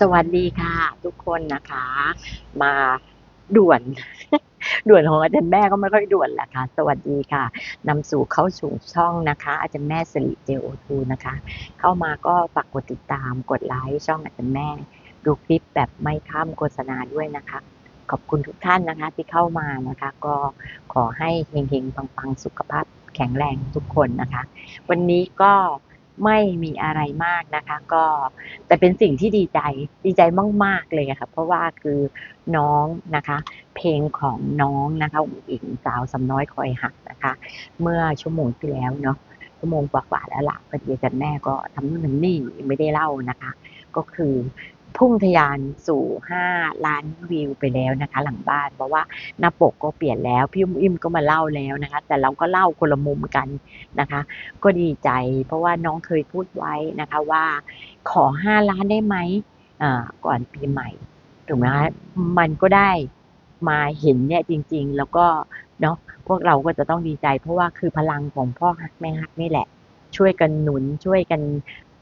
สวัสดีค่ะ ทุกคนนะคะ มาด่วน ด่วนของอาจารย์แม่ก็ไม่ค่อยด่วนแหละค่ะ สวัสดีค่ะนำสู่เข้าสู่ช่องนะคะ อาจารย์แม่สิริเจโอทูนะคะ เข้ามาก็ฝากกดติดตามกดไลค์ช่องอาจารย์แม่ ดูคลิปแบบไม่ข้ามโฆษณาด้วยนะคะ ขอบคุณทุกท่านนะคะ ที่เข้ามานะคะ ก็ขอให้เฮงๆปังๆสุขภาพแข็งแรงทุกคนนะคะ วันนี้ก็ ไม่มีอะไรมากนะคะ ก็แต่เป็นสิ่งที่ดีใจดีใจมาก ๆ เลยอะค่ะ เพราะว่าคือน้องนะคะ เพลงของน้องนะคะอุ๋งอิงสาวสำน้อยคอยหักนะคะ เมื่อชั่วโมงที่แล้วเนาะชั่วโมงกว่าๆแล้วล่ะพอดีอาจารย์แม่ก็ทำนู่นทำนี่ไม่ได้เล่านะคะ ก็คือ พุ่งทะยานสู่ 5 ล้านวิวไปแล้วนะคะ หลังบ้าน เพราะว่าหน้าปกก็เปลี่ยนแล้ว พี่อุ้มอิมก็มาเล่าแล้วนะคะ แต่เราก็เล่าคนละมุมกันนะคะ ก็ดีใจ เพราะว่าน้องเคยพูดไว้นะคะว่า ขอ 5 ล้านได้ไหมก่อนปีใหม่ถูกไหมคะมันก็ได้มาเห็นเนี่ยจริง ๆ แล้วก็เนาะพวกเราก็จะต้องดีใจ เพราะว่าคือพลังของพ่อฮักแม่ฮักนี่แหละ ช่วยกันหนุนช่วยกัน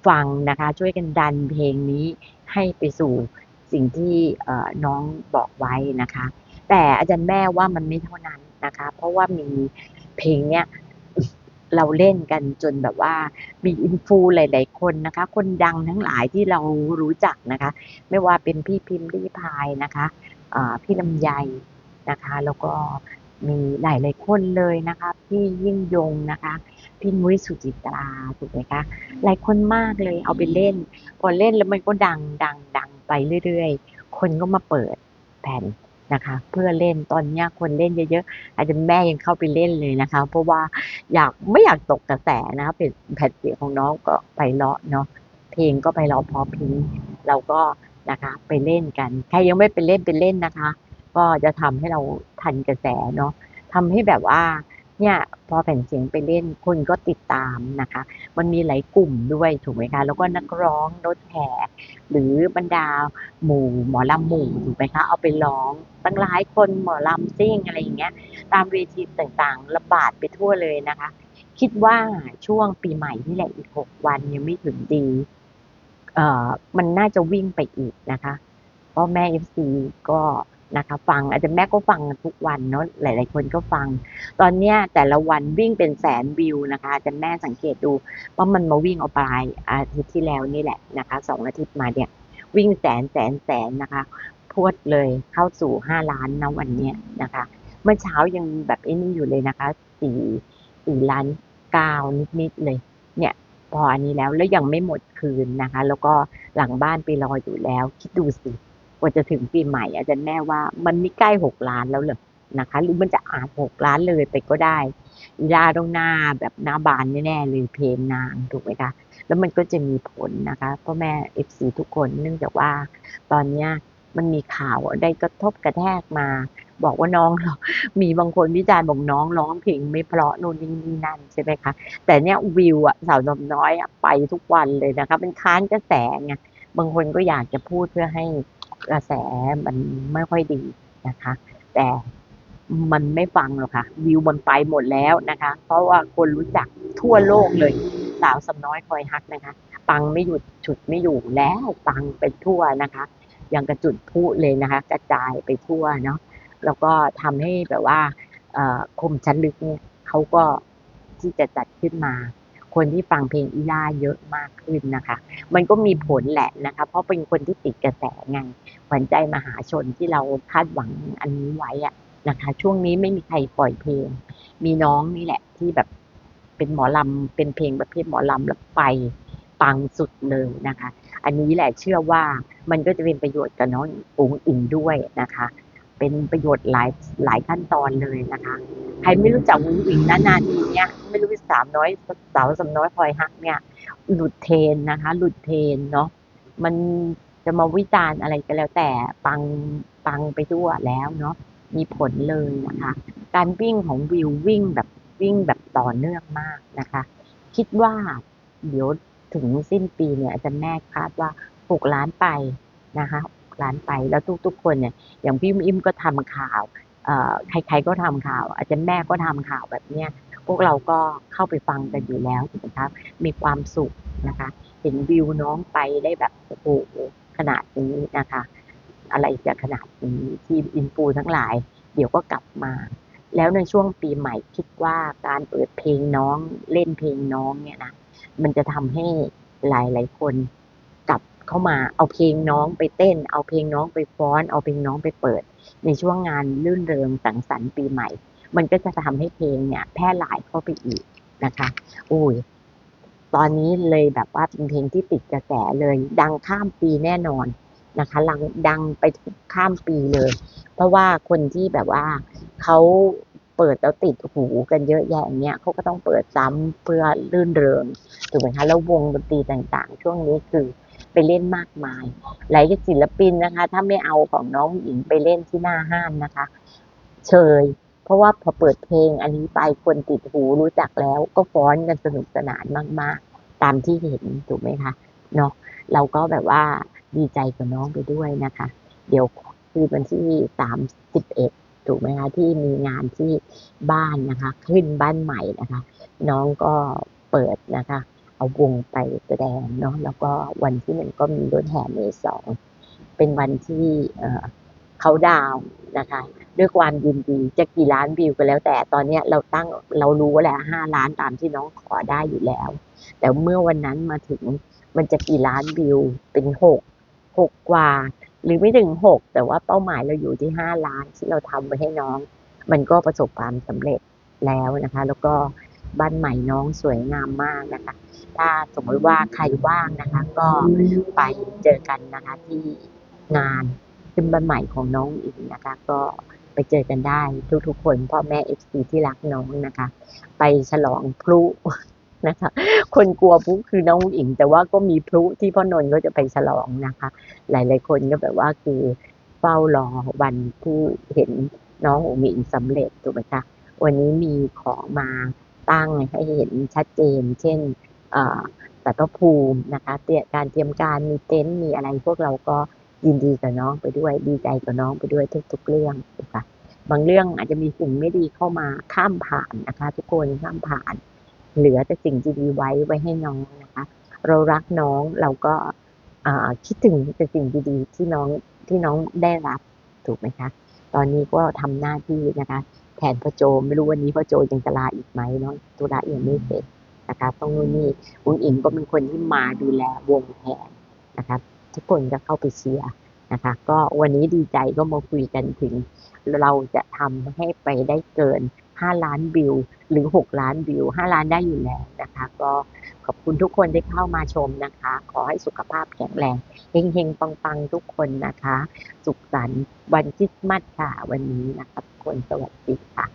ฟังนะคะ ช่วยกันดันเพลงนี้ให้ไปสู่สิ่งที่น้องบอกไว้นะคะ แต่อาจารย์แม่ว่ามันไม่เท่านั้นนะคะ เพราะว่ามีเพลงเนี้ยเราเล่นกันจนแบบว่ามีอินฟูหลาย ๆ คนนะคะ คนดังทั้งหลายที่เรารู้จักนะคะ ไม่ว่าเป็นพี่พิมพ์รีพายนะคะพี่ลำไยนะคะ แล้วก็มีหลายๆคนเลยนะคะ พี่ยิ่งยงนะคะ พี่มุ้ยสุจิตราถูกไหมคะหลายคนมากเลยเอาไปเล่นพอเล่นแล้วมันก็ดังดังดังไปเรื่อยๆ คนก็มาเปิดแผ่นนะคะ เพื่อเล่นตอนนี้คนเล่นเยอะๆอาจจะแม่ยังเข้าไปเล่นเลยนะคะ เพราะว่าอยากไม่อยากตกกระแสนะคะเป็นแผ่นเสียงของน้องก็ไปเลาะเนาะเพลงก็ไปเลาะพอพิงเราก็นะคะไปเล่นกัน ใครยังไม่ไปเล่นไปเล่นนะคะ ก็จะทำให้เราทันกระแสเนาะทำให้แบบว่า เนี่ยพอแผ่นเสียงไปเล่นคนก็ติดตามนะคะ มันมีหลายกลุ่มด้วยถูกไหมคะ แล้วก็นักร้องรถแห่หรือบรรดาหมู่หมอลำหมู่ถูกไหมคะ เอาไปร้องตั้งหลายคนหมอลำซิ่งอะไรอย่างเงี้ย ตามเวทีต่างๆระบาดไปทั่วเลยนะคะ คิดว่าช่วงปีใหม่นี่แหละอีกหกวันยังไม่ถึงดี เอ่อมันน่าจะวิ่งไปอีกนะคะเพราะแม่เอฟซีก็ นะคะฟังอาจจะแม่ก็ฟังทุกวันเนาะหลาย ๆ คนก็ฟัง ตอนเนี้ยแต่ละวันวิ่งเป็นแสนวิวนะคะอาจารย์แม่สังเกตดูว่ามันมาวิ่งเอาปลายอาทิตย์ที่แล้วนี่แหละนะคะสองอาทิตย์มาเนี่ยวิ่งแสนแสนแสนนะคะพวดเลยเข้าสู่ห้าล้านนะวันเนี้ยนะคะ เมื่อเช้ายังแบบไอ้นี่อยู่เลยนะคะสี่สี่ล้านเก้านิดๆเลยเนี่ยพออันนี้แล้วแล้วยังไม่หมดคืนนะคะ แล้วก็หลังบ้านไปรออยู่แล้ว คิดดูสิ ว่าจะถึงปีใหม่ อาจารย์แม่ว่ามันไม่ใกล้หกล้านแล้วเหรอนะคะ หรือมันจะอาจหกล้านเลยไปก็ได้อีลาต้องหน้าแบบหน้าบานแน่ๆเลยเพลงนางถูกไหมคะแล้วมันก็จะมีผลนะคะพ่อแม่เอฟซีทุกคนเนื่องจากว่า ตอนเนี้ยมันมีข่าวได้กระทบกระแทกมา บอกว่าน้องเรามีบางคนวิจารณ์บอกน้องร้องเพลงไม่เพราะนู่นนี่นี่นั่นใช่ไหมคะ แต่เนี้ยวิวอะสาวนมน้อยอะไปทุกวันเลยนะคะ เป็นค้านกระแสไงบางคนก็อยากจะพูดเพื่อให้ กระแสมันไม่ค่อยดีนะคะ แต่มันไม่ฟังหรอกค่ะ วิวมันไปหมดแล้วนะคะ เพราะว่าคนรู้จักทั่วโลกเลยสาวสำน้อยคอยฮักนะคะ ปังไม่หยุดฉุดไม่อยู่แล้วปังไปทั่วนะคะยังกระจุดพลุเลยนะคะ กระจายไปทั่วเนาะแล้วก็ทำให้แบบว่าคมชั้นลึกเนี่ยเขาก็ที่จะจัดขึ้นมา คนที่ฟังเพลงอีล่าเยอะมากขึ้นนะคะ มันก็มีผลแหละนะคะ เพราะเป็นคนที่ติดกระแสไงขวัญใจมหาชนที่เราคาดหวังอันนี้ไว้อะนะคะ ช่วงนี้ไม่มีใครปล่อยเพลง มีน้องนี่แหละที่แบบเป็นหมอลำเป็นเพลงประเภทหมอลำแล้วไปปังสุดเลยนะคะ อันนี้แหละเชื่อว่ามันก็จะเป็นประโยชน์กับน้องอุ๋งอิงด้วยนะคะ เป็นประโยชน์หลายหลายขั้นตอนเลยนะคะ ใครไม่รู้จักวุ้งอิงนานๆทีเนี้ยไม่รู้สามน้อยสาวสำน้อยพลอยฮักเนี่ย หลุดเทนนะคะ หลุดเทนเนาะมันจะมาวิจารณ์อะไรก็แล้วแต่ปังปังไปทั่วแล้วเนาะมีผลเลยนะคะ การวิ่งของวิววิ่งแบบวิ่งแบบต่อเนื่องมากนะคะ คิดว่าเดี๋ยวถึงสิ้นปีเนี่ยอาจารย์แม่คาดว่าหกล้านไปนะคะ หกล้านไป แล้วทุก ๆ คนเนี่ย อย่างพี่อิมก็ทำข่าวใครๆก็ทำข่าว อาจารย์แม่ก็ทำข่าวแบบเนี้ยพวกเราก็เข้าไปฟังกันอยู่แล้วถูกไหมครับ มีความสุขนะคะ เห็นวิวน้องไปได้แบบโอ้โหขนาดนี้นะคะ อะไรจะขนาดนี้ทีมอินฟูทั้งหลาย เดี๋ยวก็กลับมา แล้วในช่วงปีใหม่คิดว่าการเปิดเพลงน้องเล่นเพลงน้องเนี่ยนะมันจะทำให้หลายหลายๆคน เข้ามา เอาเพลงน้องไปเต้น เอาเพลงน้องไปฟ้อน เอาเพลงน้องไปเปิด ในช่วงงานลื่นเริงสังสรรค์ปีใหม่ มันก็จะทำให้เพลงเนี่ยแพร่หลายเข้าไปอีกนะคะอุ้ยตอนนี้เลยแบบว่าเป็นเพลงที่ติดกระแสเลย ดังข้ามปีแน่นอนนะคะดังดังไปข้ามปีเลย เพราะว่าคนที่แบบว่าเขาเปิดแล้วติดหูกันเยอะแยะอย่างเงี้ยเขาก็ต้องเปิดซ้ำเพื่อลื่นเริงถูกไหมคะแล้ววงดนตรีต่างๆ ช่วงนี้คือ ไปเล่นมากมาย หลายศิลปินนะคะ ถ้าไม่เอาของน้องหญิงไปเล่นที่หน้าห้านนะคะ เชย เพราะว่าพอเปิดเพลงอันนี้ไปคนติดหูรู้จักแล้วก็ฟ้อนกันสนุกสนานมากๆ ตามที่เห็นถูกไหมคะเนาะเราก็แบบว่าดีใจกับน้องไปด้วยนะคะ เดี๋ยวคือวันที่สามสิบเอ็ดถูกไหมคะที่มีงานที่บ้านนะคะ ขึ้นบ้านใหม่นะคะ น้องก็เปิดนะคะ เอาวงไปแสดงเนาะแล้วก็วันที่หนึ่งก็มีรถแห่เมสองเป็นวันที่เขาดาวนะคะ ด้วยความยินดีจะกี่ล้านวิวก็แล้ว แต่ตอนเนี้ยเราตั้งเรารู้แล้วห้าล้านตามที่น้องขอได้อยู่แล้ว แต่เมื่อวันนั้นมาถึงมันจะกี่ล้านวิวเป็นหกหกกว่า หรือไม่ถึงหกแต่ว่าเป้าหมายเราอยู่ที่ห้าล้านที่เราทำไว้ให้น้อง มันก็ประสบความสำเร็จแล้วนะคะ แล้วก็บ้านใหม่น้องสวยงามมากนะคะ ถ้าสมมติว่าใครว่างนะคะ ก็ไปเจอกันนะคะที่งานขึ้นบ้านใหม่ของน้องอีกนะคะ ก็ไปเจอกันได้ทุกๆคนพ่อแม่เอฟซีที่รักน้องนะคะ ไปฉลองพลุนะคะ คนกลัวพลุคือน้องอิง แต่ว่าก็มีพลุที่พ่อนนท์ก็จะไปฉลองนะคะ หลายๆคนก็แบบว่าคือเฝ้ารอวันที่เห็นน้องอุ๋งอิงสำเร็จถูกไหมคะวันนี้มีของมาตั้งให้เห็นชัดเจน เช่น สัตภูมินะคะเตรียมการเตรียมการมีเต็นท์มีอะไรพวกเราก็ยินดีกับน้องไปด้วย ดีใจกับน้องไปด้วยทุก ๆ เรื่องนะคะบางเรื่องอาจจะมีสิ่งไม่ดีเข้ามาข้ามผ่านนะคะ ทุกคนข้ามผ่าน เหลือแต่สิ่งดีๆไว้ไว้ให้น้องนะคะ เรารักน้องเราก็คิดถึงแต่สิ่งดีๆที่น้องที่น้องได้รับถูกไหมคะ ตอนนี้ก็ทำหน้าที่นะคะ แทนพ่อโจไม่รู้วันนี้พ่อโจยังจะลาอีกไหมเนาะธุระยังไม่เสร็จ นะคะต้องนู่นนี่อุ้งอิงก็เป็นคนที่มาดูแลวงแทนนะคะทุกคนก็เข้าไปเชียร์นะคะ ก็วันนี้ดีใจก็มาคุยกันถึง เราจะทำให้ไปได้เกิน 5 ล้านวิวหรือ 6 ล้านวิว 5 ล้านได้อยู่แล้วนะคะ ก็ขอบคุณทุกคนที่เข้ามาชมนะคะ ขอให้สุขภาพแข็งแรงเฮงๆปังๆ ทุกคนนะคะ สุขสันต์วันคริสต์มาสค่ะวันนี้นะคะทุกคนสวัสดีค่ะ